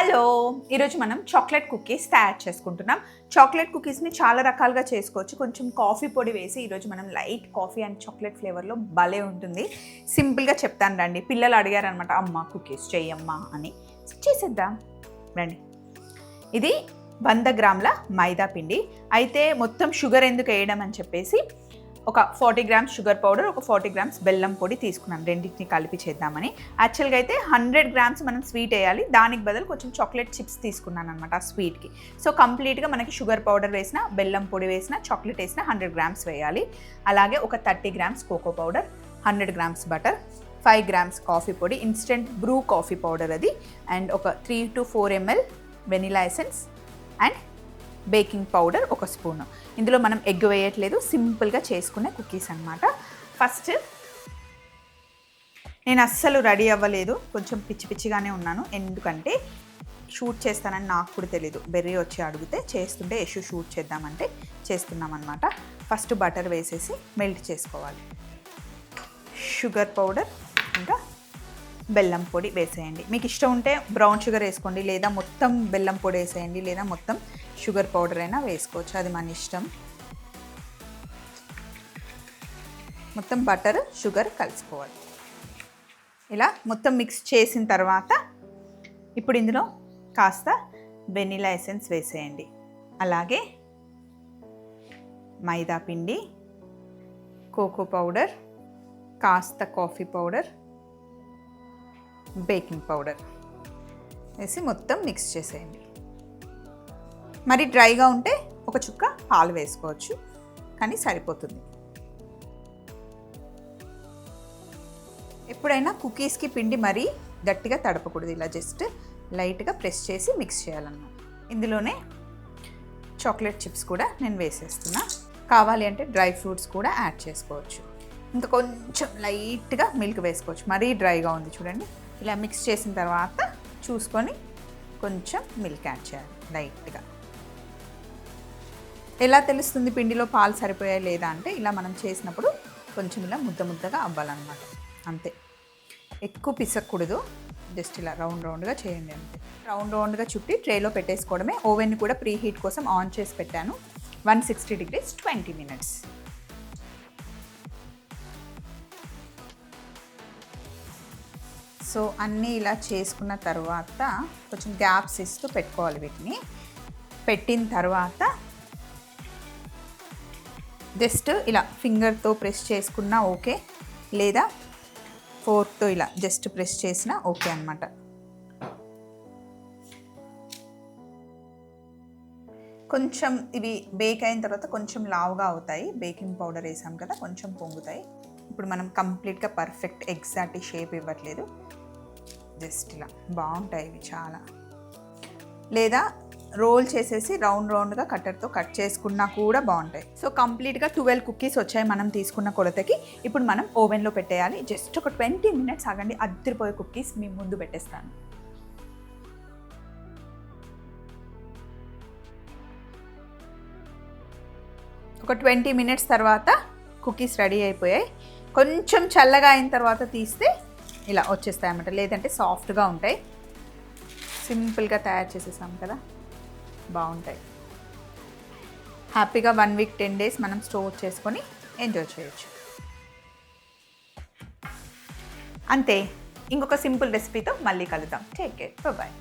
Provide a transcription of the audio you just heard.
Hello. ఈరోజు మనం chocolate cookies తయారు చేసుకుంటున్నాం. చాక్లెట్ కుకీస్ని చాలా రకాలుగా చేసుకోవచ్చు. కొంచెం కాఫీ పొడి వేసి ఈరోజు మనం లైట్ కాఫీ అండ్ చాక్లెట్ ఫ్లేవర్లో భలే ఉంటుంది. సింపుల్గా చెప్తాను రండి. పిల్లలు అడిగారనమాట అమ్మ కుకీస్ చెయ్యమ్మా అని. చేసేద్దాం. రండి. ఇది వంద గ్రాముల మైదా పిండి. అయితే మొత్తం షుగర్ ఎందుకు వేయడం అని చెప్పేసి ఒక ఫార్టీ గ్రామ్స్ షుగర్ పౌడర్ ఒక ఫార్టీ గ్రామ్స్ బెల్లం పొడి తీసుకున్నాను. రెండింటిని కలిపి చేద్దామని. యాక్చువల్గా అయితే హండ్రెడ్ గ్రామ్స్ మనం స్వీట్ వేయాలి. దానికి బదులు కొంచెం చాక్లెట్ చిప్స్ తీసుకున్నాను అనమాట ఆ స్వీట్కి. సో కంప్లీట్గా మనకి షుగర్ పౌడర్ వేసిన బెల్లం పొడి వేసిన చాక్లెట్ వేసిన హండ్రెడ్ గ్రామ్స్ వేయాలి. అలాగే ఒక thirty grams cocoa powder hundred grams butter five grams coffee పొడి ఇన్స్టెంట్ బ్రూ కాఫీ పౌడర్ అది అండ్ ఒక three to four ML vanilla essence and baking powder ఒక స్పూను. ఇందులో మనం ఎగ్ వేయట్లేదు సింపుల్గా చేసుకునే కుకీస్ అనమాట ఫస్ట్ నేను అస్సలు రెడీ అవ్వలేదు కొంచెం పిచ్చి పిచ్చిగానే ఉన్నాను. ఎందుకంటే షూట్ చేస్తానని నాకు కూడా తెలీదు. బెర్రీ వచ్చి అడిగితే చేస్తుంటే యశు షూట్ చేద్దామంటే చేస్తున్నామన్నమాట. ఫస్ట్ బటర్ వేసేసి మెల్ట్ చేసుకోవాలి. షుగర్ పౌడర్ ఇంకా బెల్లం పొడి వేసేయండి. మీకు ఇష్టం ఉంటే బ్రౌన్ షుగర్ వేసుకోండి లేదా మొత్తం బెల్లం పొడి వేసేయండి లేదా మొత్తం షుగర్ పౌడర్ అయినా వేసుకోవచ్చు. అది మన ఇష్టం. మొత్తం బటర్ షుగర్ కలుసుకోవాలి. ఇలా మొత్తం మిక్స్ చేసిన తర్వాత ఇప్పుడు ఇందులో కాస్త వెనిలా ఎసెన్స్ వేసేయండి. అలాగే మైదా పిండి కోకో పౌడర్ కాస్త కాఫీ పౌడర్ బేకింగ్ పౌడర్ వేసి మొత్తం మిక్స్ చేసేయండి. మరి డ్రైగా ఉంటే ఒక చుక్క పాలు వేసుకోవచ్చు కానీ సరిపోతుంది. ఎప్పుడైనా కుకీస్కి పిండి మరీ గట్టిగా తడపకూడదు ఇలా జస్ట్ లైట్గా ప్రెస్ చేసి మిక్స్ చేయాలన్నమాట. ఇందులోనే చాక్లెట్ చిప్స్ కూడా నేను వేసేస్తున్నా. కావాలి అంటే డ్రై ఫ్రూట్స్ కూడా యాడ్ చేసుకోవచ్చు. ఇంకా కొంచెం లైట్గా మిల్క్ వేసుకోవచ్చు. మరీ డ్రైగా ఉంది చూడండి. ఇలా మిక్స్ చేసిన తర్వాత చూసుకొని కొంచెం మిల్క్ యాడ్ చేయాలి లైట్గా ఎలా తెలుస్తుంది పిండిలో పాలు సరిపోయా లేదా అంటే ఇలా మనం చేసినప్పుడు కొంచెం ఇలా ముద్ద ముద్దగా అవ్వాలన్నమాట. అంతే. ఎక్కువ పిసక్కూడదు జస్ట్ ఇలా రౌండ్ రౌండ్గా చేయండి అంతే. రౌండ్ రౌండ్గా చుట్టి ట్రేలో పెట్టేసుకోవడమే. ఓవెన్ కూడా ప్రీ హీట్ కోసం ఆన్ చేసి పెట్టాను. One sixty degrees twenty minutes. So అన్నీ ఇలా చేసుకున్న తర్వాత కొంచెం గ్యాప్స్ ఇస్తూ పెట్టుకోవాలి వీటిని. పెట్టిన తర్వాత జస్ట్ ఇలా ఫింగర్తో ప్రెస్ చేసుకున్నా ఓకే. లేదా ఫోర్క్తో ఇలా జస్ట్ ప్రెస్ చేసినా ఓకే అనమాట కొంచెం ఇవి బేక్ అయిన తర్వాత కొంచెం లావుగా అవుతాయి. బేకింగ్ పౌడర్ వేసాం కదా కొంచెం పొంగుతాయి. ఇప్పుడు మనం కంప్లీట్గా పర్ఫెక్ట్ ఎగ్జాక్ట్ షేప్ ఇవ్వట్లేదు. జస్ట్ ఇలా బాగుంటాయి ఇవి చాలా. లేదా రోల్ చేసేసి రౌండ్ రౌండ్గా కట్టర్తో కట్ చేసుకున్నా కూడా బాగుంటాయి. సో కంప్లీట్గా ట్వెల్వ్ కుకీస్ వచ్చాయి మనం తీసుకున్న కొలతకి. ఇప్పుడు మనం ఓవెన్లో పెట్టేయాలి. జస్ట్ ఒక ట్వంటీ మినిట్స్ ఆగండి అద్దరిపోయే కుకీస్ మీ ముందు పెట్టేస్తాను. ఒక ట్వంటీ మినిట్స్ తర్వాత కుకీస్ రెడీ అయిపోయాయి. కొంచెం చల్లగా అయిన తర్వాత తీస్తే ఇలా వచ్చేస్తాయి అన్నమాట లేదంటే సాఫ్ట్గా ఉంటాయి. సింపుల్గా తయారు చేసేసాం కదా. బాగుంటాయి. హ్యాపీగా వన్ వీక్ టెన్ డేస్ మనం స్టోర్ చేసుకొని ఎంజాయ్ చేయొచ్చు. అంతే. ఇంకొక సింపుల్ రెసిపీతో మళ్ళీ కలుద్దాం. Take care. బాయ్